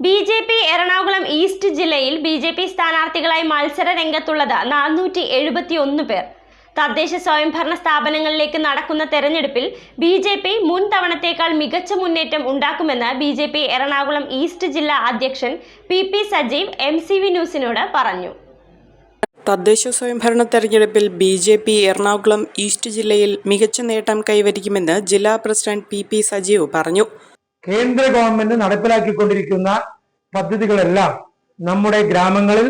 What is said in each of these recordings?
B J P Ernakulam east ജില്ലയിൽ B J P സ്ഥാനാർത്ഥികളായി മത്സര രംഗത്തുള്ളത് നാനൂറ്റി എഴുപത്തി ഒന്ന് പേർ. തദ്ദേശ സ്വയംഭരണ സ്ഥാപനങ്ങളിലേക്ക് നടക്കുന്ന തെരഞ്ഞെടുപ്പിൽ ബി ജെ പി മുൻ തവണത്തേക്കാൾ മികച്ച മുന്നേറ്റം ഉണ്ടാക്കുമെന്ന് B J P Ernakulam east ജില്ലാ അധ്യക്ഷൻ P P Sajeev M C V ന്യൂസിനോട് പറഞ്ഞു. തദ്ദേശ സ്വയംഭരണ തെരഞ്ഞെടുപ്പിൽ B J P Ernakulam east ജില്ലയിൽ മികച്ച നേട്ടം കൈവരിക്കുമെന്ന് ജില്ലാ പ്രസിഡന്റ് പി പി സജീവ് പറഞ്ഞു. കേന്ദ്ര ഗവൺമെന്റ് നടപ്പിലാക്കിക്കൊണ്ടിരിക്കുന്ന പദ്ധതികളെല്ലാം നമ്മുടെ ഗ്രാമങ്ങളിൽ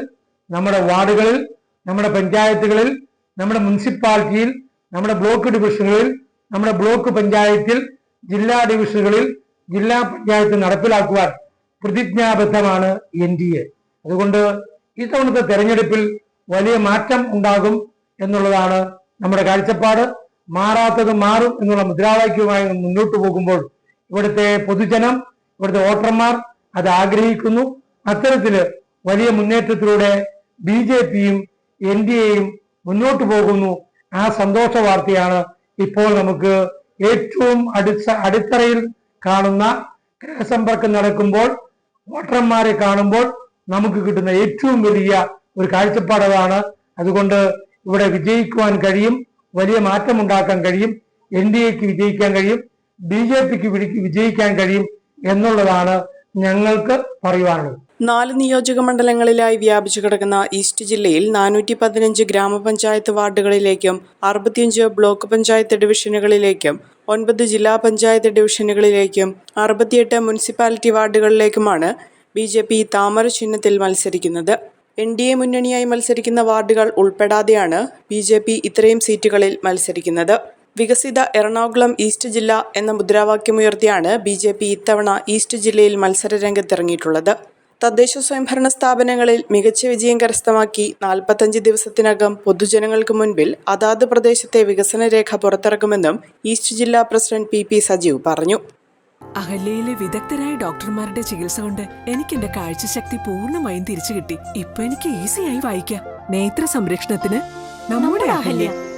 നമ്മുടെ വാർഡുകളിൽ നമ്മുടെ പഞ്ചായത്തുകളിൽ നമ്മുടെ മുനിസിപ്പാലിറ്റിയിൽ നമ്മുടെ ബ്ലോക്ക് ഡിവിഷനുകളിൽ നമ്മുടെ ബ്ലോക്ക് പഞ്ചായത്തിൽ ജില്ലാ ഡിവിഷനുകളിൽ ജില്ലാ പഞ്ചായത്ത് നടപ്പിലാക്കുവാൻ പ്രതിജ്ഞാബദ്ധമാണ് എൻ ഡി എ. അതുകൊണ്ട് ഇത്തവണത്തെ തെരഞ്ഞെടുപ്പിൽ വലിയ മാറ്റം ഉണ്ടാകും എന്നുള്ളതാണ് നമ്മുടെ കാഴ്ചപ്പാട്. മാറാത്തത് മാറും എന്നുള്ള മുദ്രാവാക്യവുമായി മുന്നോട്ട് പോകുമ്പോൾ ഇവിടുത്തെ പൊതുജനം ഇവിടുത്തെ വോട്ടർമാർ അത് ആഗ്രഹിക്കുന്നു. അത്തരത്തിൽ വലിയ മുന്നേറ്റത്തിലൂടെ ബി ജെ പിയും എൻ ഡി എയും മുന്നോട്ട് പോകുന്നു. ആ സന്തോഷ വാർത്തയാണ് ഇപ്പോൾ നമുക്ക് ഏറ്റവും അടുത്ത അടിത്തറയിൽ കാണുന്ന ഗ്രഹസമ്പർക്കം നടക്കുമ്പോൾ വോട്ടർമാരെ കാണുമ്പോൾ നമുക്ക് കിട്ടുന്ന ഏറ്റവും വലിയ ഒരു കാഴ്ചപ്പാടതാണ് അതുകൊണ്ട് ഇവിടെ വിജയിക്കുവാൻ കഴിയും വലിയ മാറ്റമുണ്ടാക്കാൻ കഴിയും എൻ ഡി എക്ക് വിജയിക്കാൻ കഴിയും. ബി ജെ പിക്ക് വിജയിക്കാൻ കഴിയും എന്നുള്ളതാണ് ഞങ്ങൾക്ക് പറയുവാനുള്ളത്. നാല് നിയോജക മണ്ഡലങ്ങളിലായി വ്യാപിച്ചു കിടക്കുന്ന ഈസ്റ്റ് ജില്ലയിൽ നാനൂറ്റി പതിനഞ്ച് ഗ്രാമപഞ്ചായത്ത് വാർഡുകളിലേക്കും അറുപത്തിയഞ്ച് ബ്ലോക്ക് പഞ്ചായത്ത് ഡിവിഷനുകളിലേക്കും ഒൻപത് ജില്ലാ പഞ്ചായത്ത് ഡിവിഷനുകളിലേക്കും അറുപത്തിയെട്ട് മുനിസിപ്പാലിറ്റി വാർഡുകളിലേക്കുമാണ് ബി ജെ പി താമര ചിഹ്നത്തിൽ മത്സരിക്കുന്നത്. എൻ ഡി എ മുന്നണിയായി മത്സരിക്കുന്ന വാർഡുകൾ ഉൾപ്പെടാതെയാണ് ബി ജെ പി ഇത്രയും സീറ്റുകളിൽ മത്സരിക്കുന്നത്. വികസിത എറണാകുളം ഈസ്റ്റ് ജില്ല എന്ന മുദ്രാവാക്യമുയർത്തിയാണ് ബി ജെ പി ഇത്തവണ ഈസ്റ്റ് ജില്ലയിൽ മത്സര രംഗത്തിറങ്ങിയിട്ടുള്ളത് തദ്ദേശ സ്വയംഭരണ സ്ഥാപനങ്ങളിൽ മികച്ച വിജയം കരസ്ഥമാക്കി നാൽപ്പത്തഞ്ച് ദിവസത്തിനകം പൊതുജനങ്ങൾക്ക് മുൻപിൽ അതാത് പ്രദേശത്തെ വികസന രേഖ പുറത്തിറക്കുമെന്നും ഈസ്റ്റ് ജില്ലാ പ്രസിഡന്റ് പി പി സജീവ് പറഞ്ഞു. അഹല്യയിലെ വിദഗ്ധരായ ഡോക്ടർമാരുടെ ചികിത്സ കൊണ്ട് എനിക്ക് എന്റെ കാഴ്ചശക്തി പൂർണമായും തിരിച്ചു കിട്ടി. ഇപ്പൊ എനിക്ക് ഈസിയായി വായിക്കാം. നേത്ര സംരക്ഷണത്തിന് നമ്മുടെ Ahalya.